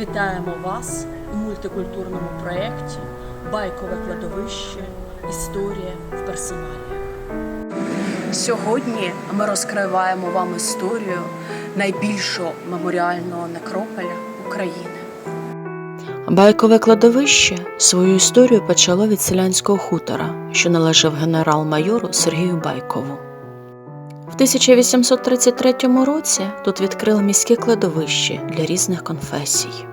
Вітаємо вас у мультикультурному проєкті Байкове кладовище. Історія в персоналі. Сьогодні ми розкриваємо вам історію найбільшого меморіального некрополя України. Байкове кладовище свою історію почало від селянського хутора, що належав генерал-майору Сергію Байкову. В 1833 році тут відкрили міське кладовище для різних конфесій.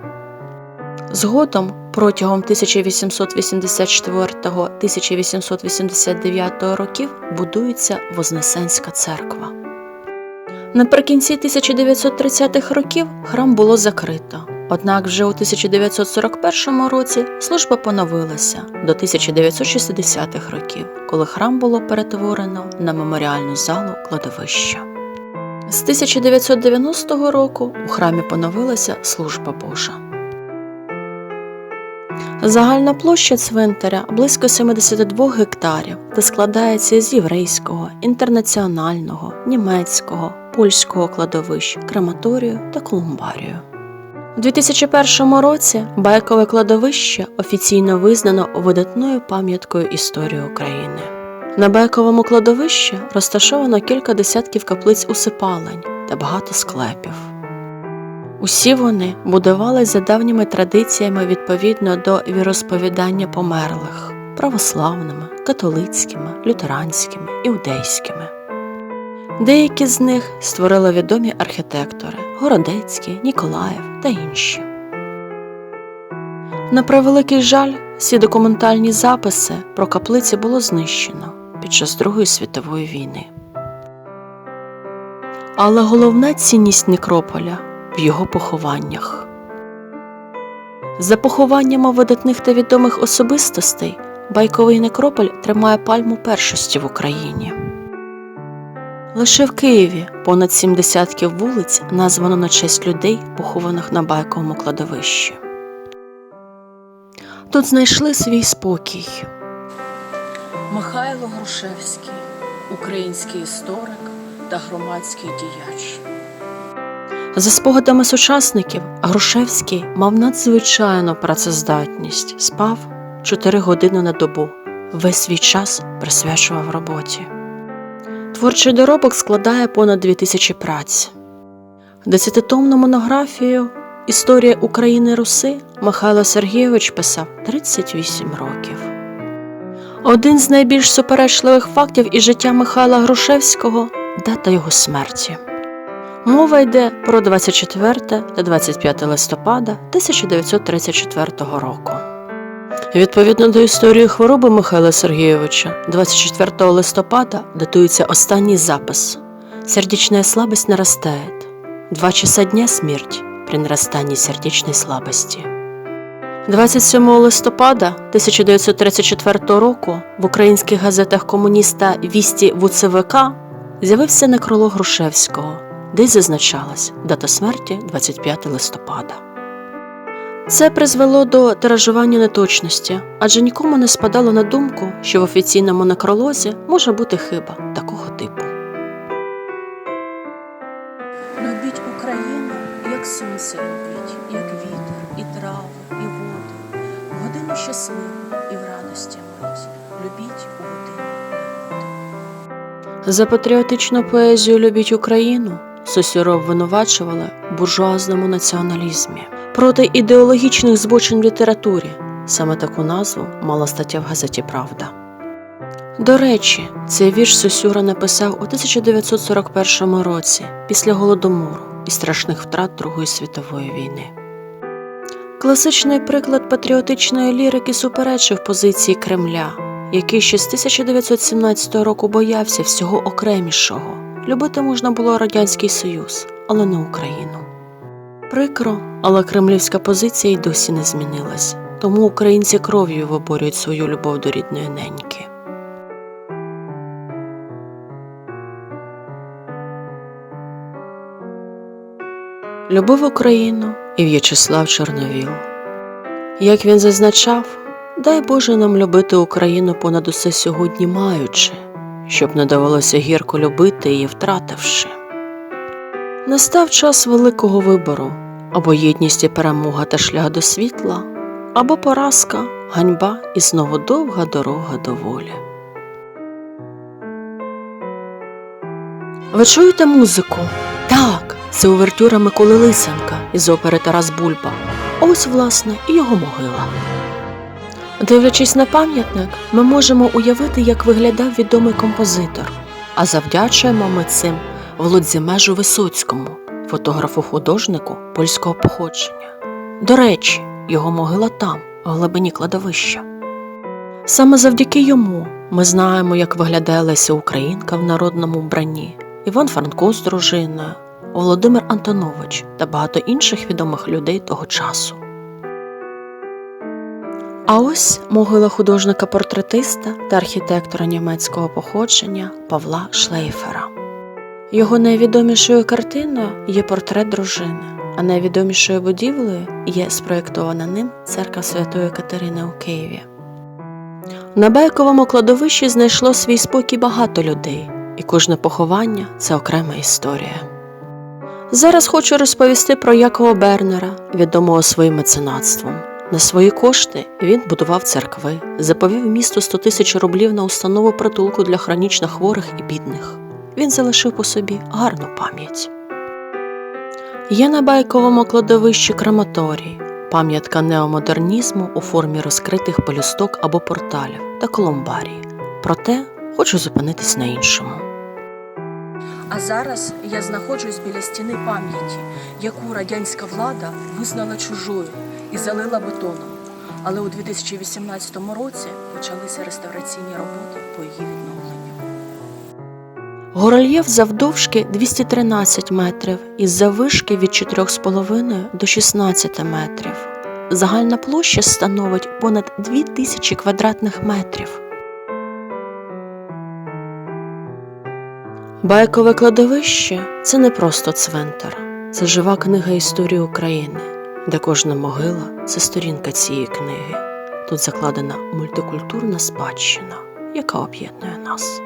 Згодом протягом 1884-1889 років будується Вознесенська церква. Наприкінці 1930-х років храм було закрито. Однак вже у 1941 році служба поновилася до 1960-х років, коли храм було перетворено на меморіальну залу кладовища. З 1990 року у храмі поновилася служба Божа. Загальна площа цвинтаря близько 72 гектарів та складається з єврейського, інтернаціонального, німецького, польського кладовищ, крематорію та колумбарію. У 2001 році Байкове кладовище офіційно визнано видатною пам'яткою історії України. На Байковому кладовищі розташовано кілька десятків каплиць усипалень та багато склепів. Усі вони будувались за давніми традиціями відповідно до віросповідання померлих православними, католицькими, лютеранськими, іудейськими. Деякі з них створили відомі архітектори Городецький, Ніколаєв та інші. На превеликий жаль, всі документальні записи про каплиці було знищено під час Другої світової війни. Але головна цінність некрополя в його похованнях. За похованнями видатних та відомих особистостей байковий некрополь тримає пальму першості в Україні. Лише в Києві понад сім десятків вулиць названо на честь людей, похованих на байковому кладовищі. Тут знайшли свій спокій. Михайло Грушевський, український історик та громадський діяч. За спогадами сучасників, Грушевський мав надзвичайну працездатність, спав 4 години на добу, весь свій час присвячував роботі. Творчий доробок складає понад 2000 праць. Десятитомну монографію Історія України Руси Михайло Сергійович писав 38 років. Один з найбільш суперечливих фактів із життя Михайла Грушевського дата його смерті. Мова йде про 24 та 25 листопада 1934 року. Відповідно до історії хвороби Михайла Сергійовича, 24 листопада датується останній запис. Сердечная слабость нарастает. Два часа дня смерть при нарастании сердечной слабости. 27 листопада 1934 року в українських газетах комуніста Вісті ВУЦВК з'явився некролог Грушевського, де й зазначалась дата смерті 25 листопада. Це призвело до тиражування неточності, адже нікому не спадало на думку, що в офіційному некролозі може бути хиба такого типу. Любіть Україну, як сонце любіть, як вітер, і трави, і воду. Годину щасливу і в радості мить. Любіть у годину. За патріотичну поезію Любіть Україну Сосюро обвинувачували в буржуазному націоналізмі проти ідеологічних збочень в літературі. Саме таку назву мала стаття в газеті Правда. До речі, цей вірш Сосюра написав у 1941 році після голодомору і страшних втрат Другої світової війни. Класичний приклад патріотичної лірики суперечив позиції Кремля, який ще з 1917 року боявся всього окремішого. Любити можна було Радянський Союз, але не Україну. Прикро, але кремлівська позиція й досі не змінилась, тому українці кров'ю виборюють свою любов до рідної неньки. Любив Україну і В'ячеслав Чорновіл. Як він зазначав, дай Боже нам любити Україну понад усе сьогодні маючи, щоб не довелося гірко любити її, втративши. Настав час великого вибору, або єдність і перемога та шлях до світла, або поразка, ганьба і знову довга дорога до волі. Ви чуєте музику? Так, це увертюра Миколи Лисенка із опери Тарас Бульба. Ось, власне, і його могила. Дивлячись на пам'ятник, ми можемо уявити, як виглядав відомий композитор, а завдячуємо ми цим Володзімежу Висоцькому, фотографу-художнику польського походження. До речі, його могила там, в глибині кладовища. Саме завдяки йому ми знаємо, як виглядає Леся Українка в народному вбранні, Іван Франко з дружиною, Володимир Антонович та багато інших відомих людей того часу. А ось могила художника-портретиста та архітектора німецького походження Павла Шлейфера. Його найвідомішою картиною є портрет дружини, а найвідомішою будівлею є спроєктована ним церква Святої Катерини у Києві. На Байковому кладовищі знайшло свій спокій багато людей, і кожне поховання це окрема історія. Зараз хочу розповісти про Якова Бернера, відомого своїм меценатством. На свої кошти він будував церкви, заповів місту 100 тисяч рублів на установу притулку для хронічно хворих і бідних. Він залишив по собі гарну пам'ять. Є на байковому кладовищі крематорій, пам'ятка неомодернізму у формі розкритих пелюсток або порталів та колумбарії. Проте хочу зупинитись на іншому. А зараз я знаходжусь біля стіни пам'яті, яку радянська влада визнала чужою і залила бетоном. Але у 2018 році почалися реставраційні роботи по її відновленню. Горельєф завдовжки 213 метрів і заввишки від 4,5 до 16 метрів. Загальна площа становить понад 2000 квадратних метрів. Байкове кладовище це не просто цвинтар, це жива книга історії України, де кожна могила це сторінка цієї книги. Тут закладена мультикультурна спадщина, яка об'єднує нас.